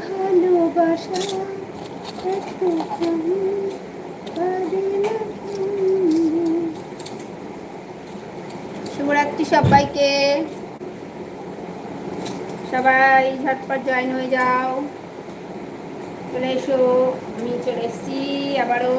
ভালোবাসা শুভরাত্রি সবাইকে। সবাই ঝটপট জয়েন হয়ে যাও। চলে এসো আমি চলে এসছি আবারও।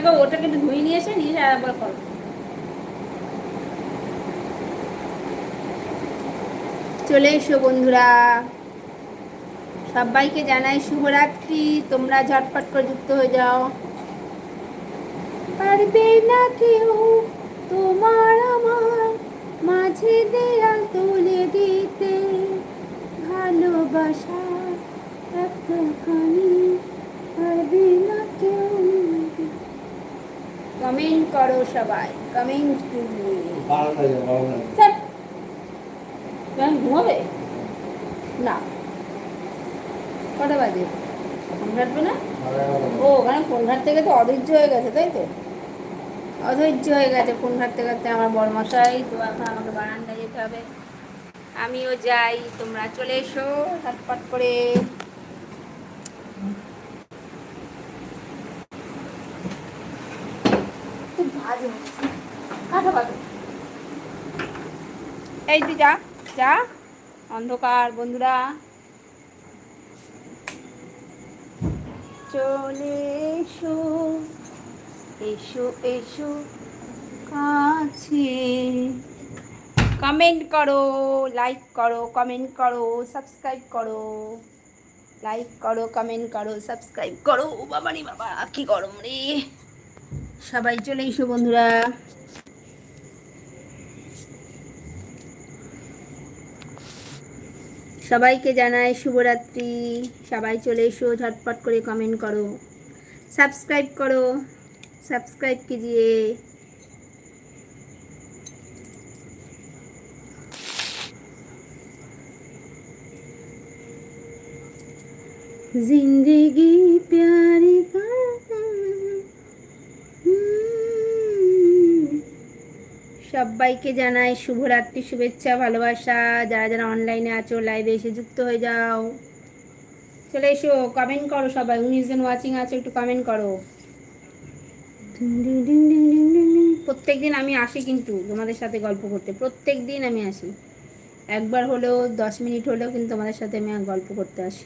ওটাকে ওটাকে একটু ধুয়ে নিয়ে এসে নিয়ে আরেকবার করো। চলে এসো বন্ধুরা। সবাইকে জানাই শুভরাত্রি। তোমরা ঝটপট করে যুক্ত হয়ে যাও। পারবে না কেউ তোমার আমার মাঝে দেয়াল তুলে দিতে। ভালোবাসা একটুখানি পারবে না কমেন্ট করো সবাই কমেন্ট ঘুমাবে? না। কটা বাজে? ফোন ঘাটবে না? ও ওখানে ফোন ঘাটতে গেছে অধৈর্য হয়ে গেছে তাই তো? অধৈর্য হয়ে গেছে ফোন ঘাটতে ঘাটতে আমার বড়মশাই তো এখন আমাকে বারান্দায় যেতে হবে। আমিও যাই তোমরা চলে এসো ঝটপট করে খুব ভাজ হচ্ছে কাটা বাজে এই তুই যা যা। অন্ধকার, বন্ধুরা। চলে এসো এসো এসো কাছে। কমেন্ট করো লাইক করো কমেন্ট করো সাবস্ক্রাইব করো। লাইক করো কমেন্ট করো সাবস্ক্রাইব করো। বাবা রে বাবা, কি গরম রে। সবাই চলে এসো বন্ধুরা সবাইকে জানাই শুভরাত্রি সবাই চলে এসো ঝটপট করে কমেন্ট করো সাবস্ক্রাইব করো সাবস্ক্রাইব कीजिए जिंदगी प्यारी সবাইকে জানাই শুভরাত্রি শুভেচ্ছা ভালোবাসা। যারা যারা অনলাইনে আছো লাইভে এসে যুক্ত হয়ে যাও। চলে এসো কমেন্ট করো সবাই। উনিশ জন ওয়াচিং আছে একটু কমেন্ট করো। প্রত্যেক দিন আমি আসি কিন্তু তোমাদের সাথে গল্প করতে। প্রত্যেক দিন আমি আসি। একবার হলেও দশ মিনিট হলেও কিন্তু তোমাদের সাথে আমি গল্প করতে আসি।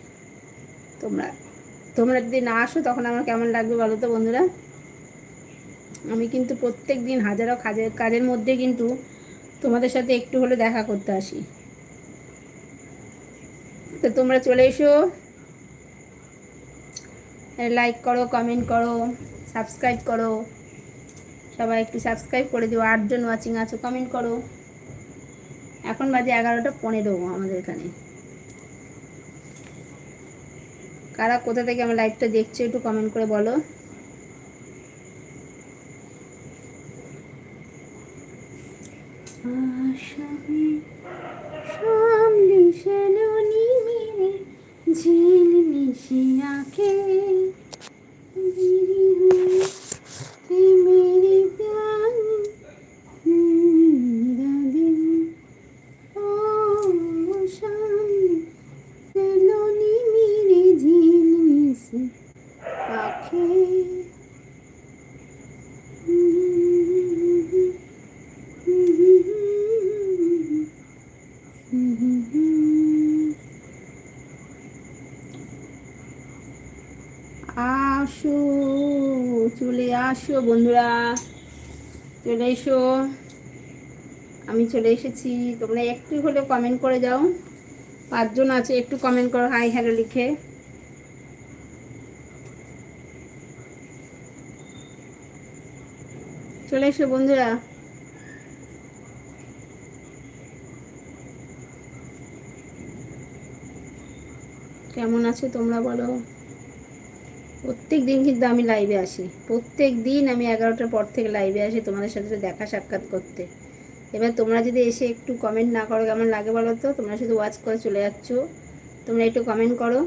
তোমরা তোমরা যদি না আসো তখন আমার কেমন লাগবে বলো তো বন্ধুরা? আমি কিন্তু প্রত্যেক দিন হাজারো কাজের কাজের মধ্যে কিন্তু তোমাদের সাথে একটু হলে দেখা করতে আসি। তো তোমরা চলে এসো। লাইক করো কমেন্ট করো সাবস্ক্রাইব করো। সবাই একটু সাবস্ক্রাইব করে দিও। আটজন ওয়াচিং আছো কমেন্ট করো। এখন বাজে এগারোটা পনেরো আমাদের এখানে। কারা কোথা থেকে আমার লাইভটা দেখছ একটু কমেন্ট করে বলো। আসো বন্ধুরা। চলে এসো। আমি চলে এসেছি। তোমরা একটু হলে কমেন্ট করে যাও। পাঁচজন আছে, একটু কমেন্ট করো। হাই হ্যালো লিখে। চলে এসো বন্ধুরা। কেমন আছো তোমরা বলো? প্রত্যেক দিন কিন্তু আমি লাইভে আসি। প্রত্যেক দিন আমি এগারোটার পর থেকে লাইভে আসি তোমাদের সাথে দেখা সাক্ষাৎ করতে। এবার তোমরা যদি এসে একটু কমেন্ট না করো, কেমন লাগে বলো তো? তোমরা শুধু ওয়াচ করে চলে যাচ্ছ। তোমরা একটু কমেন্ট করো।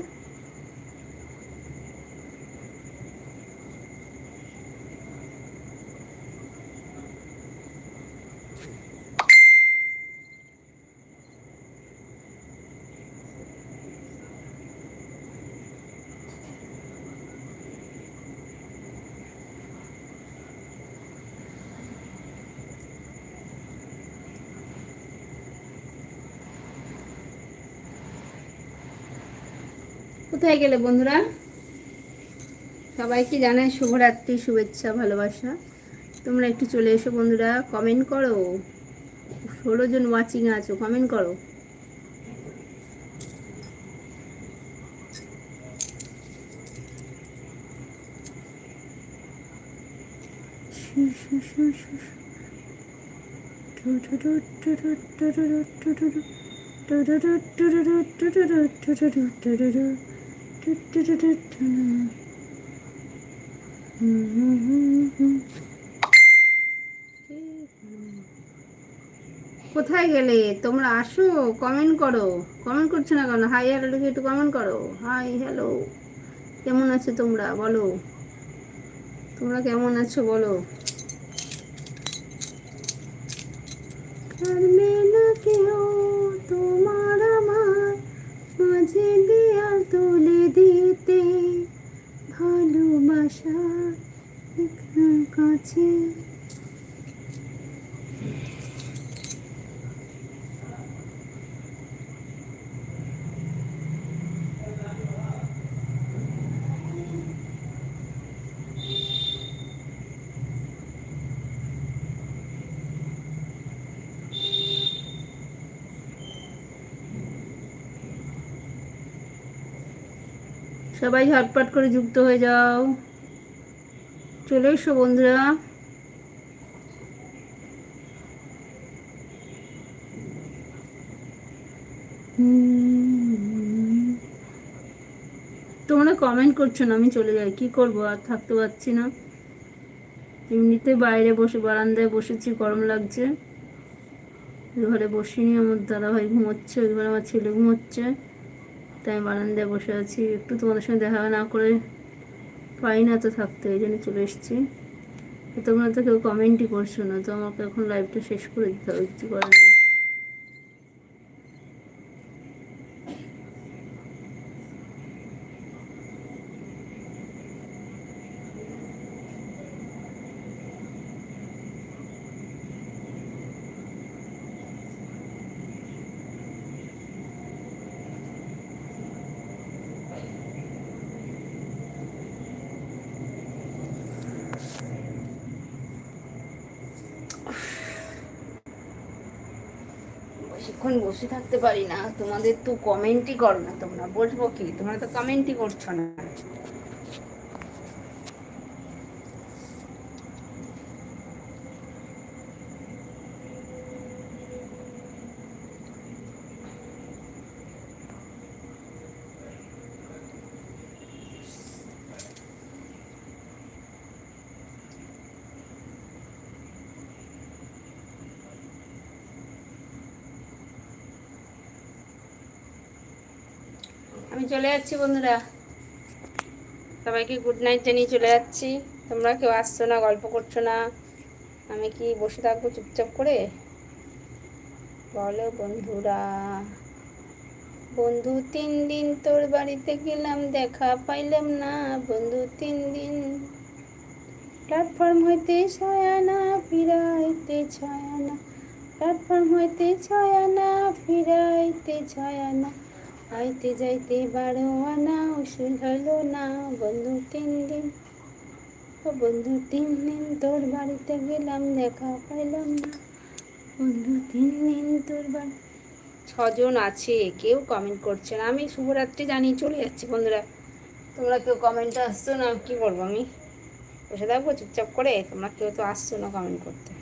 কোথায় গেলে বন্ধুরা? সবাইকে জানাই শুভরাত্রি, শুভেচ্ছা, ভালোবাসা। তোমরা একটু চলে এসো বন্ধুরা কমেন্ট করো। ষোলো জন ওয়াচিং আছো কমেন্ট করো। কোথায় গেলে? তোমরা আসো কমেন্ট করো। কমেন্ট করছ না কেন? হাই হ্যালো লিখে একটু কমেন্ট করো। হাই হ্যালো কেমন আছো তোমরা? বলো। তোমরা কেমন আছো? বলো। কাছে। সবাই ঝটপট করে যুক্ত হয়ে যাও। চলে এসো বন্ধুরা। তোমরা কমেন্ট করছ না, আমি চলে যাই। কি করব? আর থাকতে পারছি না। এমনিতে বাইরে বসে, বারান্দায় বসেছি, গরম লাগছে। ঘরে বসিনি, আমার দাদাভাই ঘুমোচ্ছে, ওই ঘরে আমার ছেলে ঘুমোচ্ছে। তাই বারান্দায় বসে আছি। একটু তোমাদের সঙ্গে দেখা না করে পাই না তো থাকতে, এই জন্য চলে এসেছি। তোমরা তো কেউ কমেন্টই করছ না, তো আমাকে এখন লাইভটা শেষ করে দিতে হবে, কিছু করার বেশিক্ষণ বসে থাকতে পারি না। তোমাদের তো কমেন্টই করো না তোমরা। বসবো কি? তোমরা তো কমেন্টই করছ না। চলে যাচ্ছি, বন্ধুরা। সবাইকে গুড নাইট জানিয়ে চলে যাচ্ছি। তোমরা কেউ আসছো না, গল্প করছ না? আমি কি বসে থাকব চুপচাপ করে? বলো বন্ধুরা। বন্ধু, তিন দিন তোর বাড়িতে গেলাম, দেখা পাইলাম না। বন্ধু, তিন দিন প্ল্যাটফর্ম হইতে ছয়ানা ফিরাইতে ছয়ানা প্ল্যাটফর্ম হইতে ছয়ানা ফিরাইতে ছয়ানা আইতে যাইতে বারো আনা উসুল হলো না বন্ধু তিন দিন ও বন্ধু তিন দিন তোর বাড়িতে গেলাম দেখা পাইলাম না বন্ধু তিন দিন তোর বাড়ি ছজন আছে, কেউ কমেন্ট করছে না। আমি শুভরাত্রি জানিয়ে চলে যাচ্ছি, বন্ধুরা। তোমরা কেউ কমেন্টে আসছো না, কি বলব আমি? বসে থাকব, চুপচাপ করে। তোমরা কেউ তো আসছো না কমেন্ট করতে।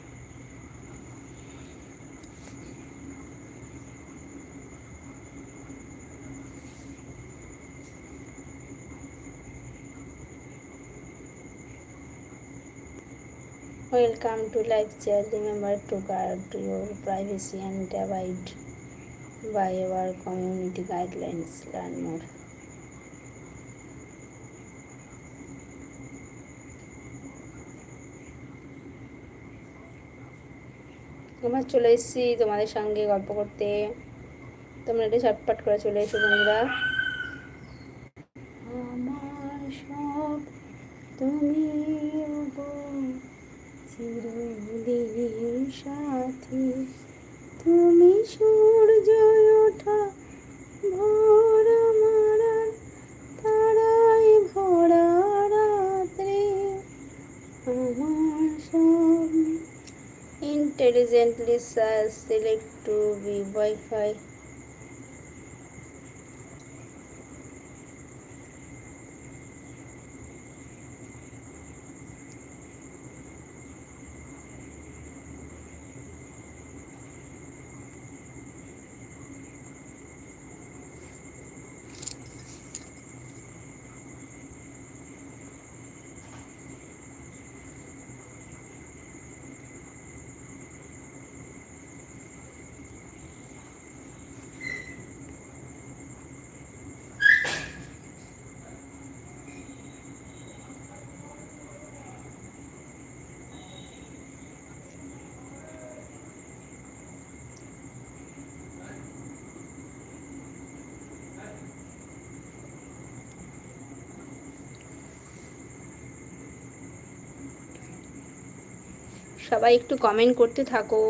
Welcome to live chat. Remember to guard your privacy and abide by our community guidelines. Learn more. আমরা চলে এসেছি তোমাদের সঙ্গে গল্প করতে তোমরা এটা ঝটপট করে চলে এসো বন্ধুরা intelligently uh, select to be Wi-Fi. সবাই একটু কমেন্ট করতে থাকো।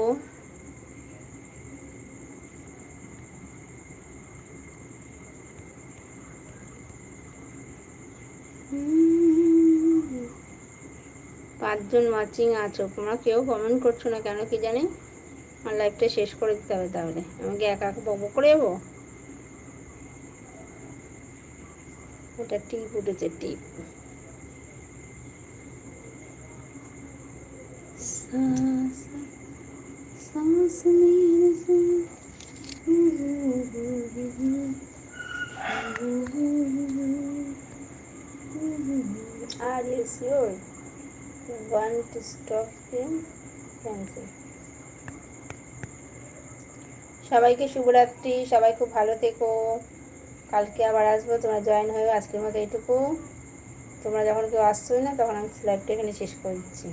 পাঁচজন ওয়াচিং আছো, তোমরা কেউ কমেন্ট করছ না কেন কি জানি? আমার লাইফটা শেষ করে দিতে হবে তাহলে। আমাকে একা একা বকবক করে যাব এটা টিপ উঠেছে টিপ। Are you sure you want to stop him? Cancel. সবাইকে শুভরাত্রি, সবাই খুব ভালো থেকো কালকে আবার আসব, তোমরা জয়েন হয়ে আজকের মতো এইটুকু তোমরা যখন কেউ আসছোই না, তখন আমি লাইভটা এখানে শেষ করে দিচ্ছি